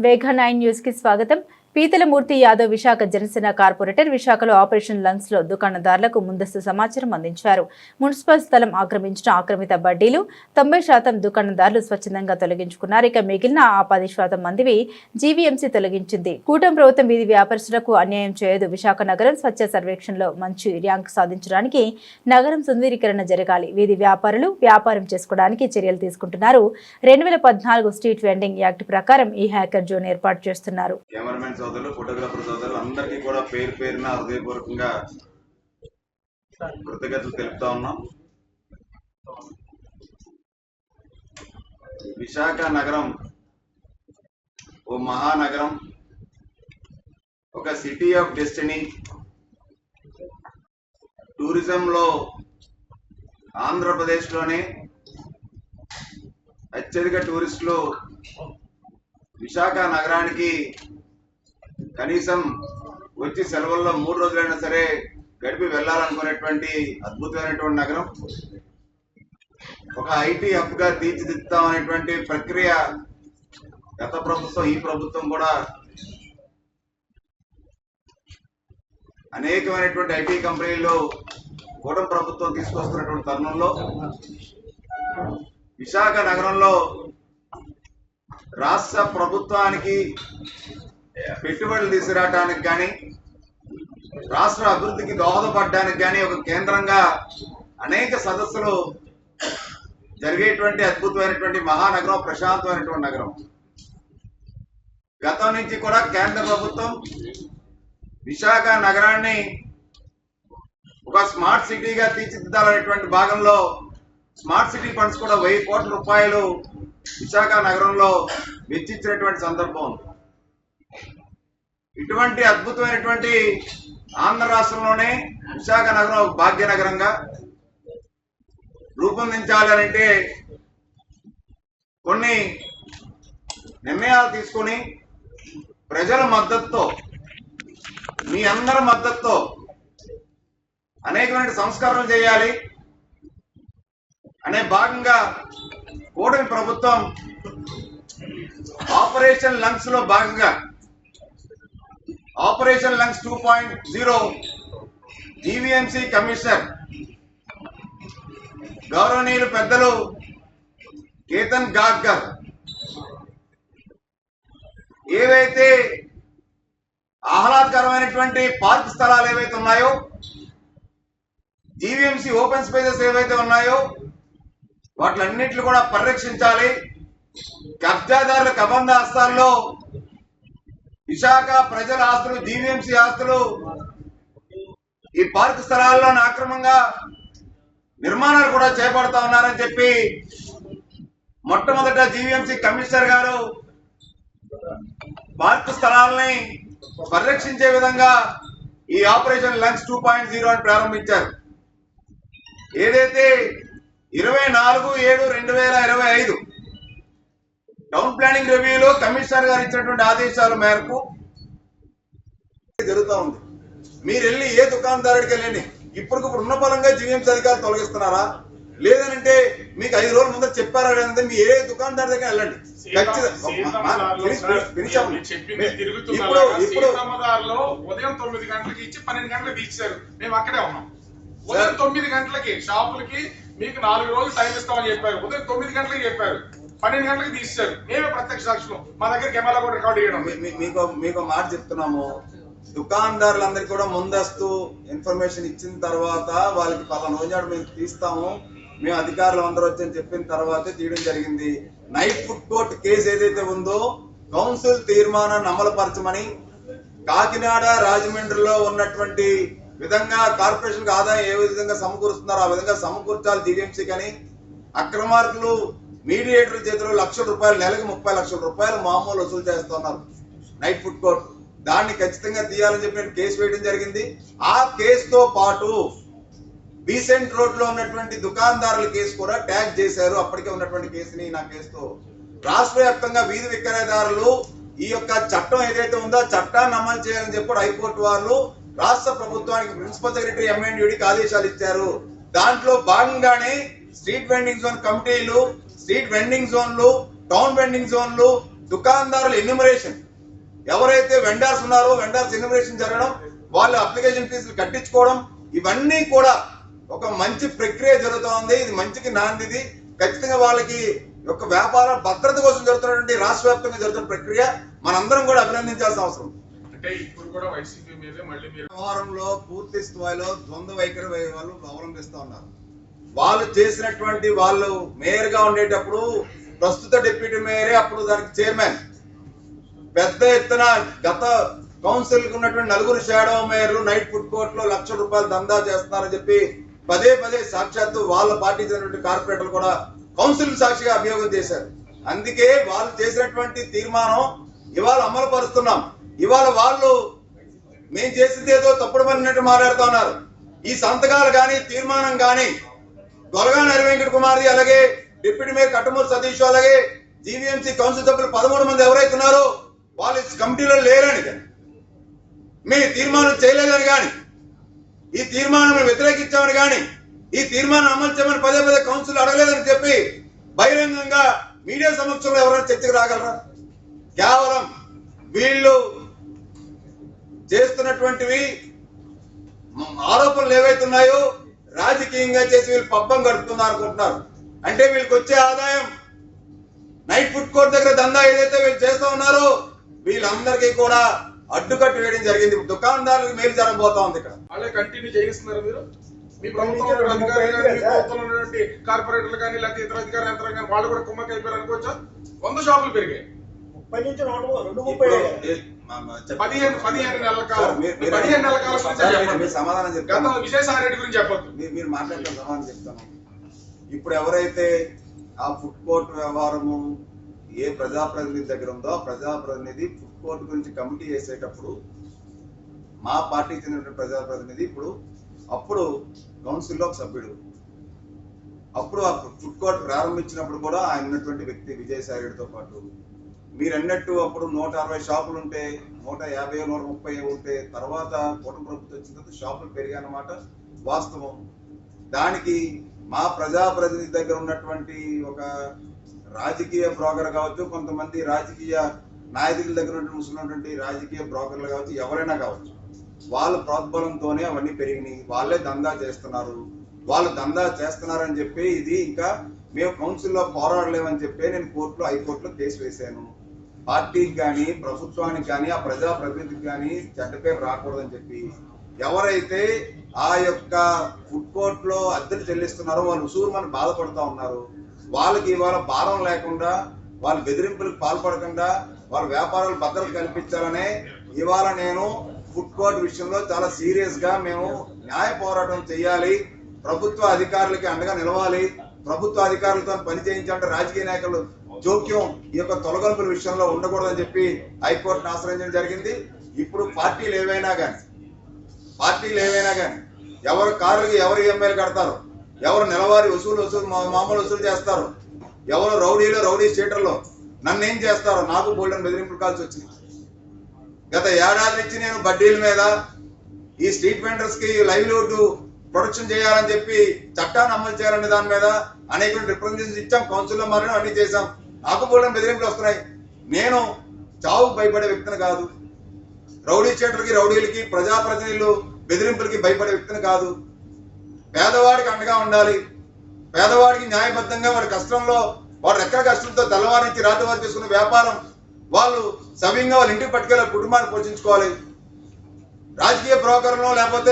వేగా nine news కి స్వాగతం Peethala Murthy Yadav Visakha Janasena corporator విశాఖలో ఆపరేషన్ లంగ్స్లో దుకాణదారులకు ముందస్తు సమాచారం అందించారు. మున్సిపల్ స్థలం ఆక్రమించిన ఆక్రమిత బడ్డీలు తొంభై శాతం దుకాణదారులు స్వచ్ఛందంగా తొలగించుకున్నారు. ఇక మిగిలిన ఆ పది శాతం మందివి జీవీఎంసీ తొలగించింది. కూటమి ప్రభుత్వం వీధి వ్యాపారస్తులకు అన్యాయం చేయదు. విశాఖ నగరం స్వచ్ఛ సర్వేక్షణలో మంచి ర్యాంక్ సాధించడానికి నగరం సుందరీకరణ జరగాలి. వీధి వ్యాపారులు వ్యాపారం చేసుకోవడానికి చర్యలు తీసుకుంటున్నారు. రెండు వేల పద్నాలుగు స్ట్రీట్ వెండింగ్ యాక్ట్ ప్రకారం ఈ హ్యాకర్ జోన్ ఏర్పాటు చేస్తున్నారు. సోదరులు ఫోటోగ్రాఫర్ సోదరులు అందరికీ కూడా పేరు పేరున హృదయపూర్వకంగా కృతజ్ఞతలు తెలుపుతా ఉన్నాం. విశాఖ నగరం ఓ మహానగరం ఒక సిటీ ఆఫ్ డెస్టినీ టూరిజంలో ఆంధ్రప్రదేశ్లోనే అత్యధిక టూరిస్టులు విశాఖ నగరానికి కనీసం వచ్చి సెలవుల్లో మూడు రోజులైనా సరే గడిపి వెళ్ళాలనుకునేటువంటి అద్భుతమైనటువంటి నగరం. ఒక ఐటీ హబ్గా తీర్చిదిద్దాం అనేటువంటి ప్రక్రియ గత ప్రభుత్వం ఈ ప్రభుత్వం కూడా అనేకమైనటువంటి ఐటీ కంపెనీలు కూటమి ప్రభుత్వం తీసుకొస్తున్నటువంటి తరుణంలో విశాఖ నగరంలో రాష్ట్ర ప్రభుత్వానికి పెట్టుబడులు తీసుకురావడానికి కానీ రాష్ట్ర అభివృద్ధికి దోహదపడడానికి కానీ ఒక కేంద్రంగా అనేక సదస్సులు జరిగేటువంటి అద్భుతమైనటువంటి మహానగరం ప్రశాంతమైనటువంటి నగరం గతం నుంచి కూడా కేంద్ర ప్రభుత్వం విశాఖ నగరాన్ని ఒక స్మార్ట్ సిటీగా తీర్చిదిద్దాలనేటువంటి భాగంలో స్మార్ట్ సిటీ ఫండ్స్ కూడా వెయ్యి కోట్ల రూపాయలు విశాఖ నగరంలో వెచ్చించినటువంటి సందర్భం ఉంది. ఇటువంటి అద్భుతమైనటువంటి ఆంధ్ర రాష్ట్రంలోనే విశాఖ నగరం భాగ్యనగరంగా రూపొందించాలి అని అంటే కొన్ని నిర్ణయాలు తీసుకొని ప్రజల మద్దతుతో మీ అందరి మద్దతుతో అనేకమైన సంస్కరణలు చేయాలి. అనే భాగంగా కూటమి ప్రభుత్వం ఆపరేషన్ లంగ్స్లో భాగంగా operation lungs two point zero GVMC commissioner గౌరవనీయులు పెద్దలు కేతన్ గాడ్కర్. ఏవైతే ఆహ్లాదకరమైనటువంటి పార్క్ స్థలాలు ఏవైతే ఉన్నాయో జీవీఎంసీ ఓపెన్ స్పేసెస్ ఏవైతే ఉన్నాయో వాటిలన్నింటిని కూడా పరిరక్షించాలి. కబ్జాదారుల కబంధ హస్తాల్లో విశాఖ ప్రజల ఆస్తులు జీవీఎంసీ ఆస్తులు ఈ పార్క్ స్థలాల్లో అక్రమంగా నిర్మాణాలు కూడా చేపడతా ఉన్నారని చెప్పి మొట్టమొదట జీవీఎంసీ కమిషనర్ గారు పార్క్ స్థలాలని పరిరక్షించే విధంగా ఈ operation lungs two point zero అని ప్రారంభించారు. ఏదైతే ఇరవై నాలుగు ఏడు రెండు వేల ఇరవై ఐదు టౌన్ ప్లానింగ్ రివ్యూలో కమిషనర్ గారు ఇచ్చినటువంటి ఆదేశాల మేరకు జరుగుతూ ఉంది. మీరు వెళ్ళి ఏ దుకాణదారుడికి వెళ్ళండి. ఇప్పటికిప్పుడు ఉన్న పరంగా జీవీఎంసీ అధికారులు తొలగిస్తున్నారా? లేదనంటే మీకు ఐదు రోజుల ముందర చెప్పారా లేదంటే మీ ఏ దుకాణదారు దగ్గర వెళ్ళండి. ఇప్పుడు ఇప్పుడు ఉదయం తొమ్మిది గంటలకి ఇచ్చి పన్నెండు గంటలకు తీర్చారు. మేము అక్కడే ఉన్నాం. ఉదయం తొమ్మిది గంటలకి షాపులకి మీకు నాలుగు రోజులు టైం ఇస్తామని చెప్పారు. ఉదయం తొమ్మిది గంటలకి చెప్పారు. పన్నెండు గంటలకు తీర్చారు మేమే ప్రత్యక్ష సాక్షులు. మా దగ్గర కెమెరా కూడా రికార్డ్ చేయడం మీకు మీకు మాట చెప్తున్నాము. దుకాణదారులందరికీ కూడా ముందస్తు ఇన్ఫర్మేషన్ ఇచ్చిన తర్వాత వాళ్ళకి పలానా రోజు మేము తీస్తాము. మేము అధికారులు అందరూ వచ్చని చెప్పిన తర్వాతే తీయడం జరిగింది. నైట్ ఫుడ్ కోర్ట్ కేసు ఏదైతే ఉందో కౌన్సిల్ తీర్మానాన్ని అమలుపరచమని కాకినాడ రాజమండ్రిలో ఉన్నటువంటి విధంగా కార్పొరేషన్ ఆదాయం ఏ విధంగా సమకూరుస్తున్నారో ఆ విధంగా సమకూర్చాలి జీవీఎంసీ కానీ అక్రమార్కులు మీడియేటర్ చేతిలో లక్షల రూపాయలు నెలకు ముప్పై లక్షల రూపాయలు మామూలు వసూలు చేస్తున్నారు. నైట్ ఫుడ్ కోర్ట్ దాన్ని ఖచ్చితంగా తీయాలని చెప్పి నేను కేసు వేయడం జరిగింది. ఆ కేసుతో పాటు బీసెంట్ రోడ్లో ఉన్నటువంటి దుకాణదారుల కేసు కూడా ట్యాగ్ చేశారు. అప్పటికే ఉన్నటువంటి కేసుని నా కేసుతో. రాష్ట్ర వ్యాప్తంగా వీధి విక్రయదారులు ఈ యొక్క చట్టం ఏదైతే ఉందో చట్టాన్ని అమలు చేయాలని చెప్పి హైకోర్టు వాళ్ళు రాష్ట్ర ప్రభుత్వానికి ప్రిన్సిపల్ సెక్రటరీ ఎంఎన్యూడికి ఆదేశాలు ఇచ్చారు. దాంట్లో భాగంగానే స్ట్రీట్ వెండింగ్ జోన్ కమిటీలు స్ట్రీట్ వెండింగ్ జోన్లు టౌన్ వెండింగ్ జోన్లు దుకాణదారుల ఎన్యూమరేషన్. ఎవరైతే వెండర్స్ ఉన్నారో వెండర్స్ ఎన్యూమరేషన్ జరగడం వాళ్ళు అప్లికేషన్ ఫీజులు కట్టించుకోవడం ఇవన్నీ కూడా ఒక మంచి ప్రక్రియ జరుగుతోంది. ఇది మంచికి నాందిది. ఖచ్చితంగా వాళ్ళకి ఒక వ్యాపార భద్రత కోసం జరుగుతున్నటువంటి రాష్ట్ర వ్యాప్తంగా జరుగుతున్న ప్రక్రియ మనందరం కూడా అభినందించాల్సిన అవసరం. అంటే ఇప్పుడు కూడా వైసీపీ మీదే మళ్ళీ వ్యవహారంలో పూర్తి స్థాయిలో ద్వంద్వ వైఖరి వాళ్ళు అవలంబిస్తా ఉన్నారు. వాళ్ళు చేసినటువంటి వాళ్ళు మేయర్గా ఉండేటప్పుడు ప్రస్తుత డిప్యూటీ మేయరే అప్పుడు దానికి చైర్మన్ పెద్ద ఎత్తున గత కౌన్సిల్కి ఉన్నటువంటి నలుగురు షాడో మేయర్లు నైట్ ఫుడ్ కోర్ట్లో లక్ష రూపాయలు దందా చేస్తున్నారని చెప్పి పదే పదే సాక్షాత్తు వాళ్ళ పార్టీ చెందినటువంటి కార్పొరేటర్లు కూడా కౌన్సిల్ సాక్షిగా అభియోగం చేశారు. అందుకే వాళ్ళు చేసినటువంటి తీర్మానం ఇవాళ అమలు పరుస్తున్నాం ఇవాళ వాళ్ళు మేము చేసింది ఏదో తప్పుడు పనినట్టు మాట్లాడుతున్నారు ఈ సంతకాలు కానీ తీర్మానం కానీ గొలగాన వెంకట కుమార్ది అలాగే డిప్యూటీ మేయర్ కట్టమూరు సతీష్ అలాగే జీవీఎంసీ కౌన్సిల్ సభ్యులు పదమూడు మంది ఎవరైతే ఉన్నారో వాళ్ళు కమిటీలో లేరని కానీ మీ తీర్మానం చేయలేదని కానీ ఈ తీర్మానం వ్యతిరేకించామని కానీ ఈ తీర్మానం అమలు చేయమని పదే పదే కౌన్సిల్ అడగలేదని చెప్పి బహిరంగంగా మీడియా సమక్షంలో ఎవరైనా చర్చకు రాగలరా? కేవలం వీళ్ళు చేస్తున్నటువంటివి ఆరోపణలు ఏవైతున్నాయో రాజకీయంగా చేసి వీళ్ళు పబ్బం గడుపుతున్నారు అనుకుంటున్నారు. అంటే వీళ్ళకి వచ్చే ఆదాయం నైట్ ఫుడ్ కోర్ట్ దగ్గర దందా ఏదైతే వీళ్ళు చేస్తా ఉన్నారో వీళ్ళందరికీ కూడా అడ్డుకట్టు వేయడం జరిగింది. దుకాణదారులకు మేలు జరగబోతా ఉంది ఇక్కడ. వాళ్ళే కంటిన్యూ చేయిస్తున్నారు మీరు. మీ ప్రభుత్వంలో ఉన్న అధికారులు కానీ మీ ప్రభుత్వంలో ఉన్నటువంటి కార్పొరేటర్లు కానీ లేకపోతే ఇతర అధికారులు యంత్రాలు కానీ వాళ్ళు కూడా కుమ్మకి అయిపోయారు అనుకోవచ్చా? వంద షాపులు పెరిగాయి. ముప్పై నుంచి రెండు ముప్పై పదిహేను పదిహేను నెలల కాలం. పదిహేను నెలల కాలం సమాధానం చెప్తాను. విజయసాయి రెడ్డి గురించి చెప్పొద్దు. మీరు మాట్లాడటం సమాధానం చెప్తాను. ఇప్పుడు ఎవరైతే ఆ ఫుడ్ కోర్ట్ వ్యవహారము ఏ ప్రజాప్రతినిధి దగ్గర ఉందో ఆ ప్రజాప్రతినిధి ఫుడ్ కోర్ట్ గురించి కమిటీ చేసేటప్పుడు మా పార్టీకి చెందిన ప్రజాప్రతినిధి ఇప్పుడు అప్పుడు కౌన్సిల్లో సభ్యుడు. అప్పుడు ఆ ఫుడ్ కోర్ట్ ప్రారంభించినప్పుడు కూడా ఆయన ఉన్నటువంటి వ్యక్తి విజయసాయి రెడ్డితో పాటు. మీరు అన్నట్టు అప్పుడు నూట అరవై షాపులు ఉంటే నూట యాభై నూట ముప్పై ఉంటే తర్వాత కూటమి ప్రభుత్వం వచ్చిన తర్వాత షాపులు పెరిగాయన్నమాట వాస్తవం. దానికి మా ప్రజాప్రతినిధి దగ్గర ఉన్నటువంటి ఒక రాజకీయ బ్రోకర్ కావచ్చు కొంతమంది రాజకీయ నాయకుల దగ్గర ఉన్నటువంటి రాజకీయ బ్రోకర్లు కావచ్చు ఎవరైనా కావచ్చు వాళ్ళ ప్రోద్బలంతోనే అవన్నీ పెరిగినాయి. వాళ్ళే దందా చేస్తున్నారు. వాళ్ళు దందా చేస్తున్నారని చెప్పి ఇది ఇంకా మేము కౌన్సిల్లో పోరాడలేమని చెప్పి నేను కోర్టులో హైకోర్టులో కేసు వేశాను. పార్టీకి కానీ ప్రభుత్వానికి కానీ ఆ ప్రజాప్రతినిధికి కానీ చెడ్డ పేరు రాకూడదని చెప్పి ఎవరైతే ఆ యొక్క ఫుడ్ కోర్ట్లో అద్దెలు చెల్లిస్తున్నారో వాళ్ళు ఉసూరుమని బాధపడుతూ ఉన్నారు. వాళ్ళకి ఇవాళ భారం లేకుండా వాళ్ళ బెదిరింపులకు పాల్పడకుండా వాళ్ళ వ్యాపారాలు భద్రత కల్పించాలనే ఇవాళ నేను ఫుడ్ కోర్ట్ విషయంలో చాలా సీరియస్గా మేము న్యాయ పోరాటం చేయాలి ప్రభుత్వ అధికారులకి అండగా నిలవాలి. ప్రభుత్వ అధికారులతో పని చేయించాలంటే రాజకీయ నాయకులు జోక్యం ఈ యొక్క తొలగొంపుల విషయంలో ఉండకూడదని చెప్పి హైకోర్టును ఆశ్రయించడం జరిగింది. ఇప్పుడు పార్టీలు ఏవైనా కానీ పార్టీలు ఏవైనా కానీ ఎవరు కార్లకి ఎవరు ఈఎంఐలు కడతారు ఎవరు నెలవారి వసూలు వసూలు మా- మామూలు వసూలు చేస్తారు ఎవరు రౌడీలో రౌడీ స్టేటర్లో నన్ను ఏం చేస్తారు? నాకు బోల్డెన్ బెదిరింపులు కాల్సి వచ్చింది గత ఏడాది నుంచి నేను బడ్డీల మీద ఈ స్ట్రీట్ వెండర్స్కి లైవ్లీహుడ్ ప్రొడక్షన్ చేయాలని చెప్పి చట్టాన్ని అమలు చేయాలనే దాని మీద అనేక రిప్రజెంటేషన్ ఇచ్చాం. కౌన్సిల్లో మారిన అన్ని చేశాం. నాకు బోల్డెన్ బెదిరింపులు వస్తున్నాయి. నేను చావుకు భయపడే వ్యక్తిని కాదు. రౌడీ చేటర్కి రౌడీలకి ప్రజాప్రతినిధులు బెదిరింపులకి భయపడే వ్యక్తిని కాదు. పేదవాడికి అండగా ఉండాలి. పేదవాడికి న్యాయబద్ధంగా వాడి కష్టంలో వాడు రెక్కల కష్టంతో తెల్లవారి నుంచి రాత్రి వారు చేసుకున్న వ్యాపారం వాళ్ళు సవ్యంగా వాళ్ళ ఇంటికి పట్టుకెళ్ళి కుటుంబాన్ని పోషించుకోవాలి. రాజకీయ బ్రోకర్లు లేకపోతే